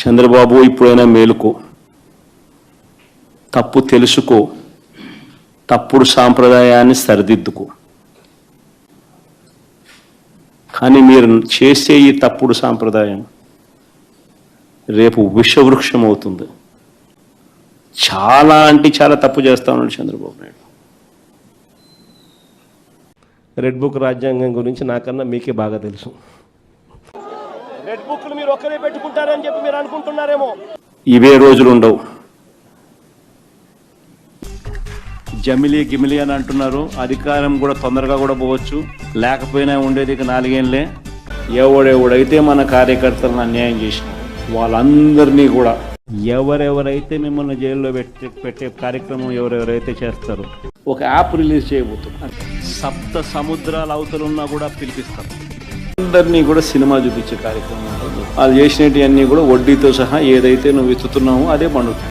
చంద్రబాబు ఇప్పుడైనా మేలుకో. తప్పు తెలుసుకో. తప్పుడు సాంప్రదాయాన్ని సరిదిద్దుకో. కానీ మీరు చేసే ఈ తప్పుడు సాంప్రదాయం రేపు విషవృక్షం అవుతుంది. చాలా అంటే చాలా తప్పు చేస్తా ఉన్నాడు చంద్రబాబు నాయుడు. రెడ్ బుక్ రాజ్యాంగం గురించి నాకన్నా మీకే బాగా తెలుసు. రెడ్ బుక్లు మీరు ఒక్కరే పెట్టుకుంటారని చెప్పి మీరు అనుకుంటున్నారేమో. ఇవే రోజులు ఉండవు. జమిలీ గిమిలి అని అంటున్నారు. అధికారం కూడా తొందరగా కూడా పోవచ్చు. లేకపోయినా ఉండేది ఇక నాలుగేళ్ళే ఎవడెవడైతే మన కార్యకర్తలను అన్యాయం చేసిన వాళ్ళందరినీ కూడా ఎవరెవరైతే మిమ్మల్ని జైల్లో పెట్టే పెట్టే కార్యక్రమం ఎవరెవరైతే చేస్తారో ఒక యాప్ రిలీజ్ చేయబోతున్నారు. సప్త సముద్రాల అవతలున్నా కూడా పిలిపిస్తారు. అందరినీ కూడా సినిమా చూపించే కార్యక్రమం ఉంటుంది. వాళ్ళు చేసినవి అన్నీ కూడా వడ్డీతో సహా ఏదైతే నువ్వు ఎత్తుతున్నావో అదే పండుతుంది